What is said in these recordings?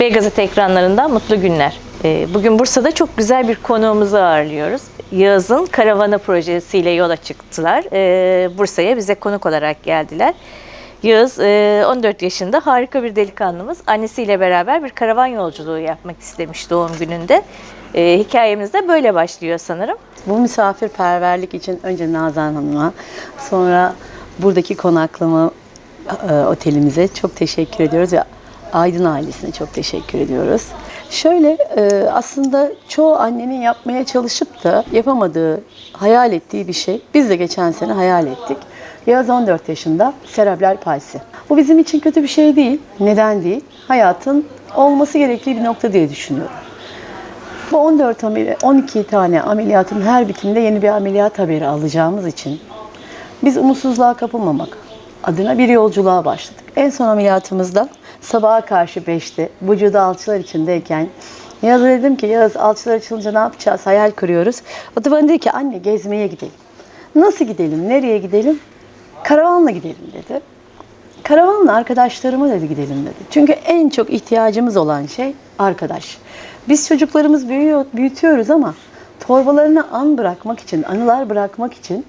B Gazete ekranlarından mutlu günler. Ee, Bugün Bursa'da çok güzel bir konuğumuzu ağırlıyoruz. Yağız'ın Karavanı projesiyle yola çıktılar. Ee, Bursa'ya bize konuk olarak geldiler. Yağız e, 14 yaşında harika bir delikanlımız. Annesiyle beraber bir karavan yolculuğu yapmak istemiş doğum gününde. Ee, Hikayemiz de böyle başlıyor sanırım. Bu misafirperverlik için önce Nazan Hanım'a, sonra buradaki konaklama e, otelimize çok teşekkür ediyoruz ve Aydın ailesine çok teşekkür ediyoruz. Şöyle e, aslında çoğu annenin yapmaya çalışıp da yapamadığı, hayal ettiği bir şey. Biz de geçen sene hayal ettik. Yağız 14 yaşında, serebral palsi. Bu bizim için kötü bir şey değil. Neden değil? Hayatın olması gerektiği bir nokta diye düşünüyorum. Bu 14 ameliyat, 12 tane ameliyatın her bitiminde yeni bir ameliyat haberi alacağımız için biz umutsuzluğa kapılmamak adına bir yolculuğa başladık. En son ameliyatımızda sabaha karşı 5'te vücudu alçılar içindeyken Yağız'a dedim ki Yağız alçılar açılınca ne yapacağız? Hayal kuruyoruz. O da bana dedi ki anne gezmeye gidelim. Nasıl gidelim? Nereye gidelim? Karavanla gidelim dedi. Karavanla arkadaşlarıma dedi gidelim dedi. Çünkü en çok ihtiyacımız olan şey arkadaş. Biz çocuklarımız büyüyor, büyütüyoruz ama torbalarına an bırakmak için, anılar bırakmak için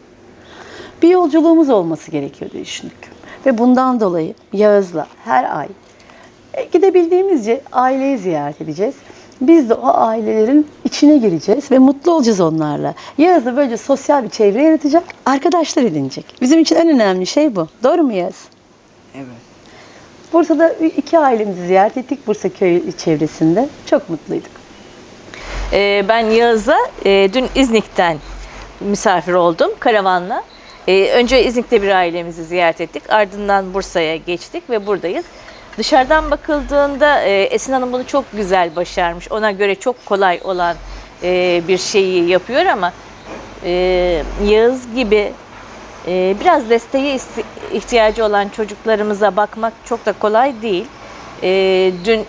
bir yolculuğumuz olması gerekiyor diye düşündük. Ve bundan dolayı Yağız'la her ay e, gidebildiğimizce aileyi ziyaret edeceğiz. Biz de o ailelerin içine gireceğiz ve mutlu olacağız onlarla. Yağız da böylece sosyal bir çevre yaratacak, arkadaşlar edinecek. Bizim için en önemli şey bu. Doğru mu Yağız? Evet. Bursa'da iki ailemizi ziyaret ettik Bursa köyü çevresinde. Çok mutluyduk. Ee, ben Yağız'a e, dün İznik'ten misafir oldum karavanla. Ee, önce İznik'te bir ailemizi ziyaret ettik. Ardından Bursa'ya geçtik ve buradayız. Dışarıdan bakıldığında e, Esin Hanım bunu çok güzel başarmış. Ona göre çok kolay olan e, bir şeyi yapıyor ama e, Yağız gibi e, biraz desteğe ihtiyacı olan çocuklarımıza bakmak çok da kolay değil. E, dün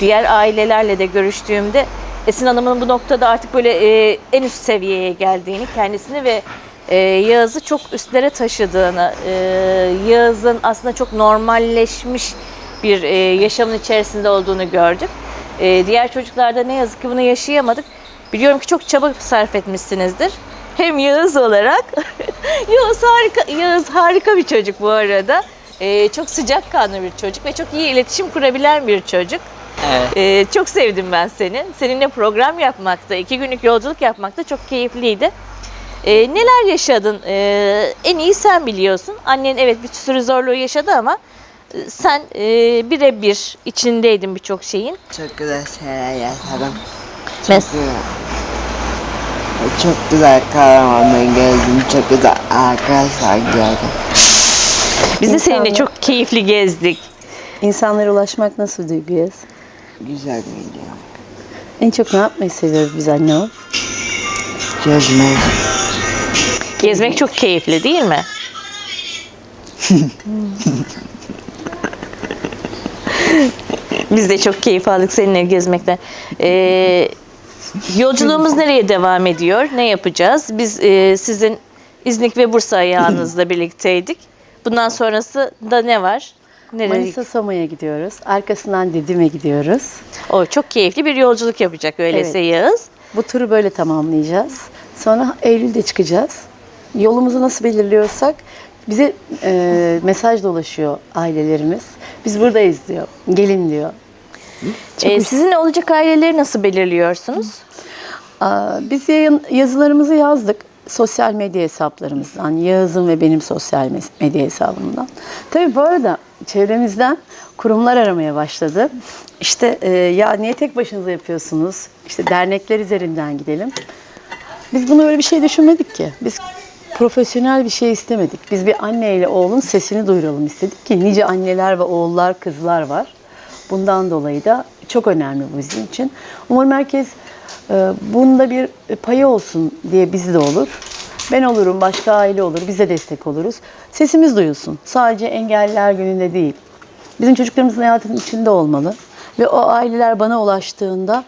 diğer ailelerle de görüştüğümde Esin Hanım'ın bu noktada artık böyle e, en üst seviyeye geldiğini, kendisini ve e, Yağız'ı çok üstlere taşıdığını, e, Yağız'ın aslında çok normalleşmiş bir e, yaşamın içerisinde olduğunu gördük. E, diğer çocuklarda ne yazık ki bunu yaşayamadık. Biliyorum ki çok çaba sarf etmişsinizdir. Hem Yağız olarak, Yağız harika, Yağız harika bir çocuk bu arada. E, çok sıcakkanlı bir çocuk ve çok iyi iletişim kurabilen bir çocuk. Evet. Ee, çok sevdim ben seni. Seninle program yapmakta, iki günlük yolculuk yapmakta çok keyifliydi. Ee, neler yaşadın? Ee, en iyi sen biliyorsun. Annen evet bir sürü zorluğu yaşadı ama e, sen e, birebir içindeydin birçok şeyin. Çok güzel şeyler yaşadım. Çok Mes- güzel. Çok güzel kahramanla gezdim. Çok güzel arkadaşlar gördüm. Biz de seninle İnsanlar- çok keyifli gezdik. İnsanlara ulaşmak nasıl duygu Yağız? Güzel video. En çok ne yapmayı seviyoruz biz anne o? Gezmek. Gezmek çok keyifli değil mi? Biz de çok keyif aldık seninle gezmekten. Ee, yolculuğumuz nereye devam ediyor? Ne yapacağız? Biz e, sizin İznik ve Bursa ayağınızla birlikteydik. Bundan sonrası da ne var? Nereye? Manisa Sama'ya gidiyoruz. Arkasından Didim'e gidiyoruz. O çok keyifli bir yolculuk yapacak öyleyse Evet. Yağız. Bu turu böyle tamamlayacağız. Sonra Eylül'de çıkacağız. Yolumuzu nasıl belirliyorsak bize e, mesaj dolaşıyor ailelerimiz. Biz buradayız diyor. Gelin diyor. Ee, sizin olacak aileleri nasıl belirliyorsunuz? Aa, Biz yayın, yazılarımızı yazdık sosyal medya hesaplarımızdan, Yağız'ın ve benim sosyal mes- medya hesabımdan. Tabii bu arada çevremizden kurumlar aramaya başladı. İşte e, ya niye tek başınıza yapıyorsunuz? İşte dernekler üzerinden gidelim. Biz bunu öyle bir şey düşünmedik ki. Biz profesyonel bir şey istemedik. Biz bir anneyle oğlun sesini duyuralım istedik ki nice anneler ve oğullar, kızlar var. Bundan dolayı da çok önemli bu bizim için. Umarım herkes e, bunda bir payı olsun diye biz de olur. Ben olurum, başka aile olur, bize destek oluruz. Sesimiz duyulsun. Sadece engelliler gününde değil. Bizim çocuklarımızın hayatının içinde olmalı. Ve o aileler bana ulaştığında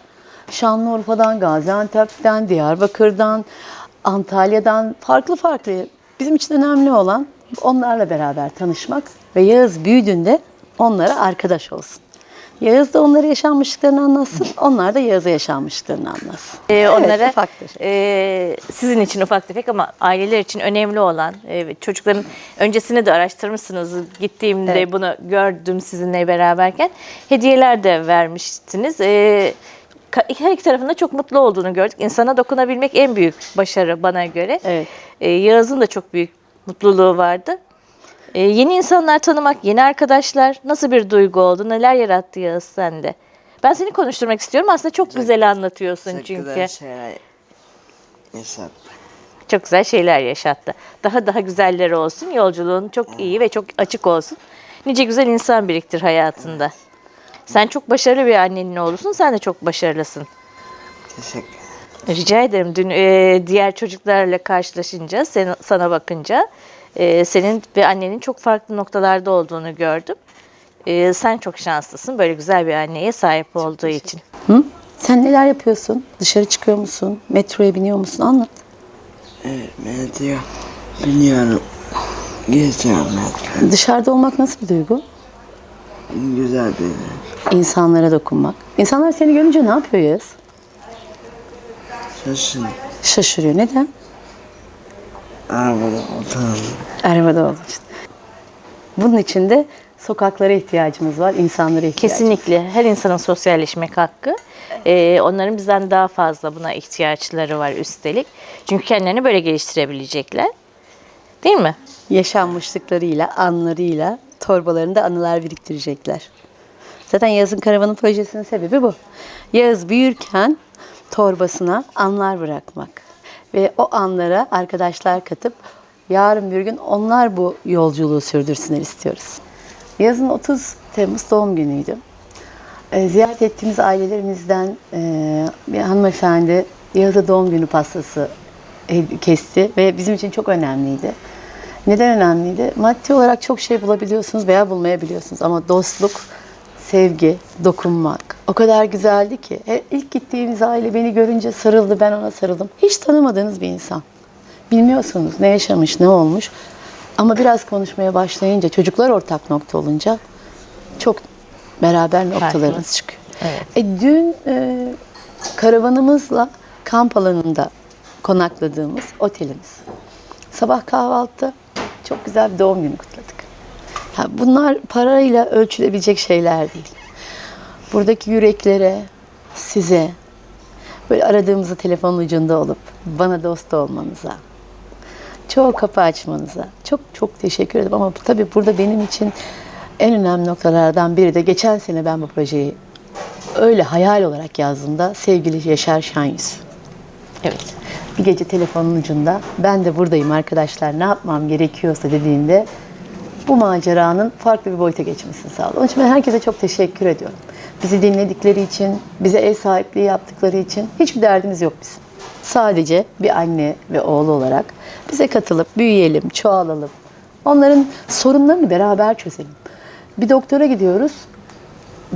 Şanlıurfa'dan, Gaziantep'ten, Diyarbakır'dan, Antalya'dan farklı farklı bizim için önemli olan onlarla beraber tanışmak ve Yağız büyüdüğünde onlara arkadaş olsun. Yağız da onlara yaşanmışlıklarını anlatsın. Onlar da Yağız'a yaşanmışlıklarını anlatsın. Ee, Evet, onlara ufak tefek. e, sizin için ufak tefek ama aileler için önemli olan e, çocukların öncesini de araştırmışsınız. Gittiğimde Evet. bunu gördüm sizinle beraberken. Hediyeler de vermiştiniz. E, her iki tarafında çok mutlu olduğunu gördük. İnsana dokunabilmek en büyük başarı bana göre. Evet. E, Yağız'ın da çok büyük mutluluğu vardı. E, yeni insanlar tanımak, yeni arkadaşlar nasıl bir duygu oldu? Neler yarattı Yağız sende? Ben seni konuşturmak istiyorum. Aslında çok güzel anlatıyorsun Çok çünkü. güzel şeyler yaşadım. Çok güzel şeyler yaşattı. Daha daha güzelleri olsun. Yolculuğun çok iyi ve çok açık olsun. Nice güzel insan biriktir hayatında. Sen çok başarılı bir annenin oğlusun. Sen de çok başarılısın. Teşekkür ederim. Rica ederim. Dün e, diğer çocuklarla karşılaşınca, sen, sana bakınca e, senin ve annenin çok farklı noktalarda olduğunu gördüm. E, sen çok şanslısın böyle güzel bir anneye sahip olduğu için. Hı? Sen neler yapıyorsun? Dışarı çıkıyor musun? Metroya biniyor musun? Anlat. Evet, medya biliyorum. Geziyorum medya. Dışarıda olmak nasıl bir duygu? Güzel bir İnsanlara dokunmak. İnsanlar seni görünce ne yapıyor Yağız? Şaşın. Şaşırıyor. Neden? Arabada oturalım. Arabada olduğu için. Bunun için de sokaklara ihtiyacımız var, insanlara ihtiyacımız Kesinlikle her insanın sosyalleşmek hakkı. Ee, onların bizden daha fazla buna ihtiyaçları var üstelik. Çünkü kendilerini böyle geliştirebilecekler. Değil mi? yaşanmışlıklarıyla, anlarıyla torbalarında anılar biriktirecekler. Zaten Yağız'ın Karavanı projesinin sebebi bu. Yağız büyürken torbasına anlar bırakmak. Ve o anlara arkadaşlar katıp yarın bir gün onlar bu yolculuğu sürdürsünler istiyoruz. Yazın 30 Temmuz doğum günüydü. E, ziyaret ettiğimiz ailelerimizden e, bir hanımefendi Yağız'a doğum günü pastası hed- kesti ve bizim için çok önemliydi. Neden önemliydi? Maddi olarak çok şey bulabiliyorsunuz veya bulmayabiliyorsunuz ama dostluk, sevgi, dokunmak o kadar güzeldi ki. E, ilk gittiğimiz aile beni görünce sarıldı, ben ona sarıldım. Hiç tanımadığınız bir insan. Bilmiyorsunuz ne yaşamış, ne olmuş. Ama biraz konuşmaya başlayınca, çocuklar ortak nokta olunca çok beraber noktalarınız çıkıyor. Evet. E, dün e, karavanımızla kamp alanında konakladığımız otelimiz. Sabah kahvaltı çok güzel bir doğum günü kutladık. Ya bunlar parayla ölçülebilecek şeyler değil. Buradaki yüreklere, size, böyle aradığımızda telefonun ucunda olup bana dost olmanıza, çoğu kapı açmanıza çok çok teşekkür ederim. Ama tabii burada benim için en önemli noktalardan biri de geçen sene ben bu projeyi öyle hayal olarak yazdığımda sevgili Yaşar Şanyüz. Evet. Bir gece telefonun ucunda ben de buradayım arkadaşlar ne yapmam gerekiyorsa dediğinde bu maceranın farklı bir boyuta geçmesini sağladı. Onun için ben herkese çok teşekkür ediyorum. Bizi dinledikleri için, bize ev sahipliği yaptıkları için hiçbir derdimiz yok bizim. Sadece bir anne ve oğlu olarak bize katılıp büyüyelim, çoğalalım. Onların sorunlarını beraber çözelim. Bir doktora gidiyoruz.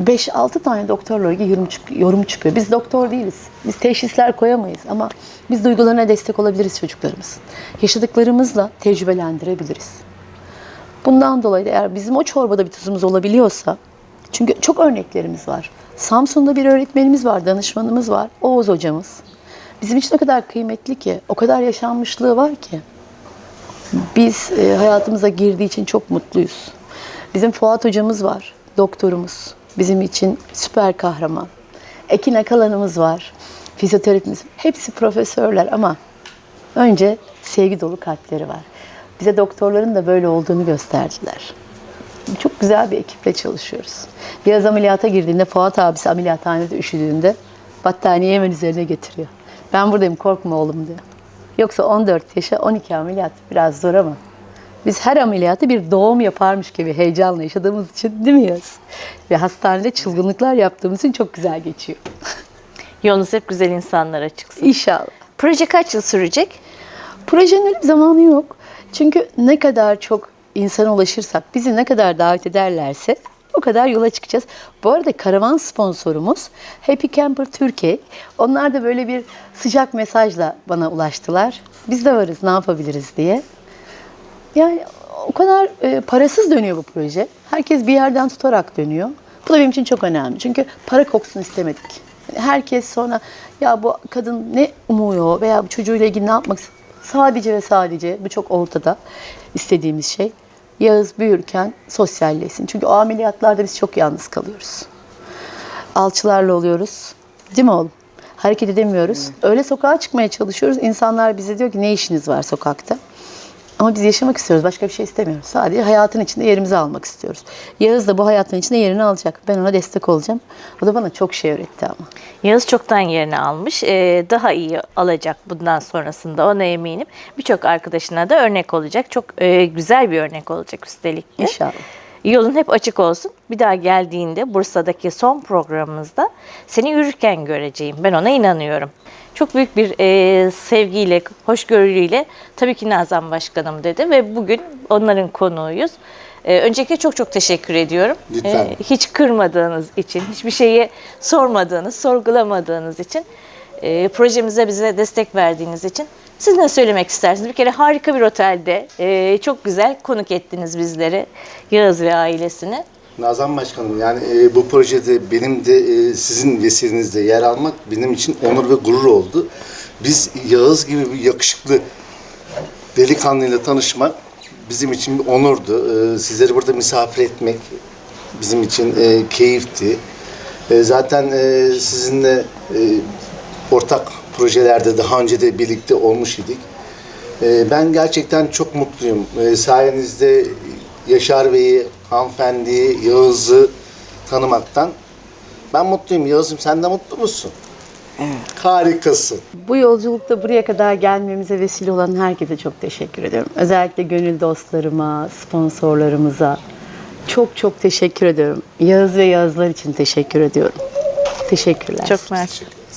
5-6 tane doktorla ilgili yorum, çık- yorum çıkıyor. Biz doktor değiliz. Biz teşhisler koyamayız ama biz duygularına destek olabiliriz çocuklarımızın. Yaşadıklarımızla tecrübelendirebiliriz. Bundan dolayı da eğer bizim o çorbada bir tuzumuz olabiliyorsa, çünkü çok örneklerimiz var. Samsun'da bir öğretmenimiz var, danışmanımız var, Oğuz hocamız. Bizim için o kadar kıymetli ki, o kadar yaşanmışlığı var ki. Biz e, hayatımıza girdiği için çok mutluyuz. Bizim Fuat hocamız var, doktorumuz. Bizim için süper kahraman. Ekin Akalan'ımız var, fizyoterapimiz. Hepsi profesörler ama önce sevgi dolu kalpleri var. Bize doktorların da böyle olduğunu gösterdiler. Çok güzel bir ekiple çalışıyoruz. Biraz ameliyata girdiğinde Fuat abisi ameliyathanede üşüdüğünde battaniye hemen üzerine getiriyor. Ben buradayım korkma oğlum diyor. Yoksa 14 yaşa 12 ameliyat biraz zor ama biz her ameliyatı bir doğum yaparmış gibi heyecanla yaşadığımız için değil mi Yağız? Ve hastanede çılgınlıklar yaptığımız için çok güzel geçiyor. Yolunuz hep güzel insanlara çıksın. İnşallah. Proje kaç yıl sürecek? Projenin öyle bir zamanı yok. Çünkü ne kadar çok insana ulaşırsak, bizi ne kadar davet ederlerse o kadar yola çıkacağız. Bu arada karavan sponsorumuz Happy Camper Türkiye. Onlar da böyle bir sıcak mesajla bana ulaştılar. Biz de varız, ne yapabiliriz diye. Yani o kadar e, parasız dönüyor bu proje. Herkes bir yerden tutarak dönüyor. Bu da benim için çok önemli. Çünkü para koksun istemedik. Yani herkes sonra ya bu kadın ne umuyor veya bu çocuğuyla ilgili ne yapmak istiyor? Sadece ve sadece bu çok ortada istediğimiz şey. Yağız büyürken sosyalleşsin. Çünkü o ameliyatlarda biz çok yalnız kalıyoruz. Alçılarla oluyoruz. Değil mi oğlum? Hareket edemiyoruz. Öyle sokağa çıkmaya çalışıyoruz. İnsanlar bize diyor ki ne işiniz var sokakta? Ama biz yaşamak istiyoruz. Başka bir şey istemiyoruz. Sadece hayatın içinde yerimizi almak istiyoruz. Yağız da bu hayatın içinde yerini alacak. Ben ona destek olacağım. O da bana çok şey öğretti ama. Yağız çoktan yerini almış. Ee, daha iyi alacak bundan sonrasında ona eminim. Birçok arkadaşına da örnek olacak. Çok e, güzel bir örnek olacak üstelik de. İnşallah. Yolun hep açık olsun. Bir daha geldiğinde Bursa'daki son programımızda seni yürürken göreceğim. Ben ona inanıyorum. Çok büyük bir e, sevgiyle, hoşgörüyle tabii ki Nazan Başkanım dedi ve bugün onların konuğuyuz. E, öncelikle çok çok teşekkür ediyorum. Lütfen. E, hiç kırmadığınız için, hiçbir şeyi sormadığınız, sorgulamadığınız için, e, projemize bize destek verdiğiniz için siz ne söylemek istersiniz? Bir kere harika bir otelde e, çok güzel konuk ettiniz bizleri, Yağız ve ailesini. Nazan Başkanım yani e, bu projede benim de e, sizin vesilenizde yer almak benim için onur ve gurur oldu. Biz Yağız gibi bir yakışıklı delikanlıyla tanışmak bizim için bir onurdu. E, sizleri burada misafir etmek bizim için e, keyifti. E, zaten e, sizinle e, ortak projelerde daha önce de birlikte olmuş idik. E, ben gerçekten çok mutluyum. E, sayenizde Yaşar Bey'i, hanımefendiyi, Yağız'ı tanımaktan. Ben mutluyum. Yağız'ım sen de mutlu musun? Evet. Harikasın. Bu yolculukta buraya kadar gelmemize vesile olan herkese çok teşekkür ediyorum. Özellikle gönül dostlarıma, sponsorlarımıza çok çok teşekkür ediyorum. Yağız ve Yağızlar için teşekkür ediyorum. Teşekkürler. Çok mersi.